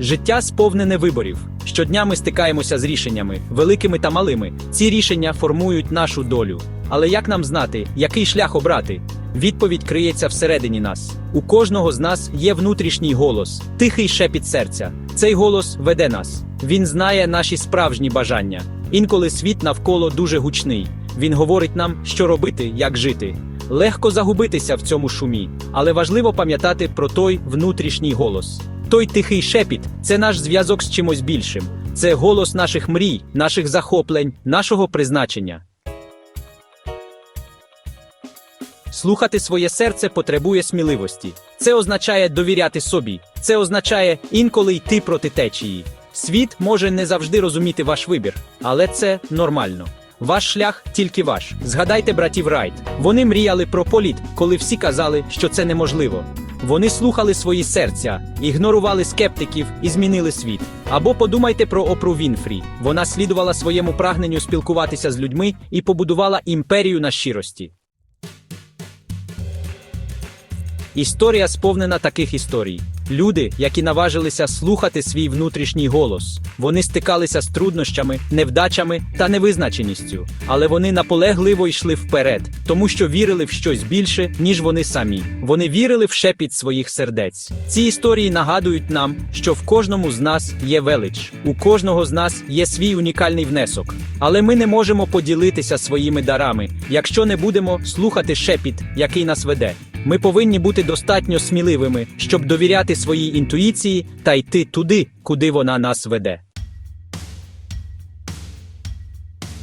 Життя сповнене виборів. Щодня ми стикаємося з рішеннями, великими та малими. Ці рішення формують нашу долю. Але як нам знати, який шлях обрати? Відповідь криється всередині нас. У кожного з нас є внутрішній голос, тихий шепіт серця. Цей голос веде нас. Він знає наші справжні бажання. Інколи світ навколо дуже гучний. Він говорить нам, що робити, як жити. Легко загубитися в цьому шумі, але важливо пам'ятати про той внутрішній голос. Той тихий шепіт це наш зв'язок з чимось більшим. Це голос наших мрій, наших захоплень, нашого призначення. Слухати своє серце потребує сміливості. Це означає довіряти собі. Це означає інколи йти проти течії. Світ може не завжди розуміти ваш вибір, але це нормально. Ваш шлях тільки ваш. Згадайте братів Райт. Вони мріяли про політ, коли всі казали, що це неможливо. Вони слухали свої серця, ігнорували скептиків і змінили світ. Або подумайте про Опру Вінфрі. Вона слідувала своєму прагненню спілкуватися з людьми і побудувала імперію на щирості. Історія сповнена таких історій. Люди, які наважилися слухати свій внутрішній голос, вони стикалися з труднощами, невдачами та невизначеністю, але вони наполегливо йшли вперед, тому що вірили в щось більше, ніж вони самі. Вони вірили в шепіт своїх сердець. Ці історії нагадують нам, що в кожному з нас є велич, у кожного з нас є свій унікальний внесок. Але ми не можемо поділитися своїми дарами, якщо не будемо слухати шепіт, який нас веде. Ми повинні бути достатньо сміливими, щоб довіряти своїй інтуїції та йти туди, куди вона нас веде.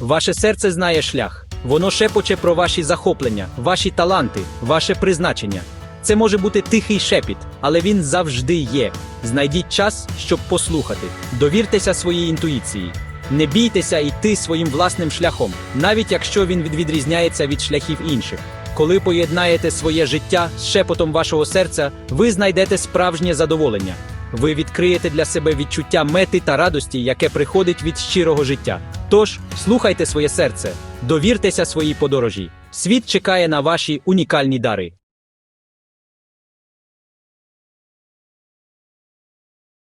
Ваше серце знає шлях. Воно шепоче про ваші захоплення, ваші таланти, ваше призначення. Це може бути тихий шепіт, але він завжди є. Знайдіть час, щоб послухати. Довіртеся своїй інтуїції. Не бійтеся йти своїм власним шляхом, навіть якщо він від- відрізняється від шляхів інших. Коли поєднаєте своє життя з шепотом вашого серця, ви знайдете справжнє задоволення. Ви відкриєте для себе відчуття мети та радості, яке приходить від щирого життя. Тож слухайте своє серце, довіртеся своїй подорожі. Світ чекає на ваші унікальні дари.